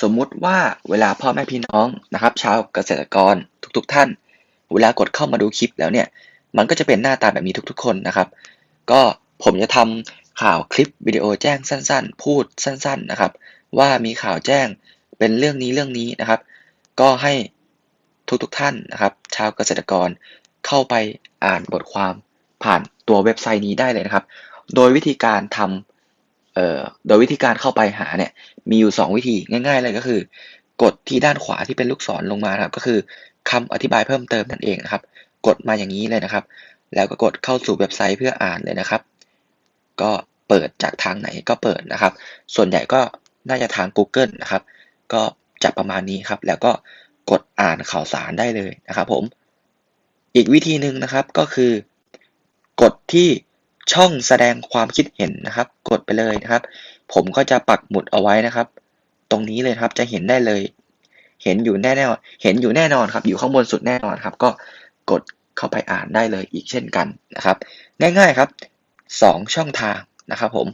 สมมุติว่าเวลาพ่อแม่พี่น้องนะครับ ชาวเกษตรกรทุก ๆ ท่าน เวลากดเข้ามาดูคลิปแล้วเนี่ย มันก็จะเป็นหน้าตาแบบนี้ทุก ๆ คนนะครับ ก็ผมจะทำข่าวคลิปวิดีโอแจ้งสั้น ๆ พูดสั้น ๆนะครับ ว่ามีข่าวแจ้งเป็นเรื่องนี้เรื่องนี้นะครับ ก็ให้ทุกๆท่านนะครับ ชาวเกษตรกรเข้าไปอ่านบทความผ่านตัวเว็บไซต์นี้ได้เลยนะครับ โดยวิธีการทำเอ่อ โดยวิธีการเข้าไปหาเนี่ยมีอยู่ 2 วิธีง่าย ๆ เลยก็คือ กดที่ด้านขวาที่เป็นลูกศรลงมาครับก็คือคำอธิบายเพิ่มเติมนั่นเองนะครับ กดมาอย่างนี้เลยนะครับ แล้วก็กดเข้าสู่เว็บไซต์เพื่ออ่านเลยนะครับ ก็เปิดจากทางไหนก็เปิดนะครับ ส่วนใหญ่ก็น่าจะทาง Google นะครับ ก็จะประมาณนี้ครับ แล้วก็กดอ่านข่าวสารได้เลยนะครับ ผม อีกวิธีหนึ่งนะครับก็คือ กดที่ ช่องแสดงความคิดเห็นนะครับ กดไปเลยนะครับ ผมก็จะปักหมุดเอาไว้นะครับ ตรงนี้เลยครับจะเห็นได้เลย เห็นอยู่แน่ๆเห็นอยู่แน่นอนครับ อยู่ข้างบนสุดแน่นอนครับ ก็กดเข้าไปอ่านได้เลยอีกเช่นกันนะครับ ง่ายๆครับ 2 ช่องทางนะครับผม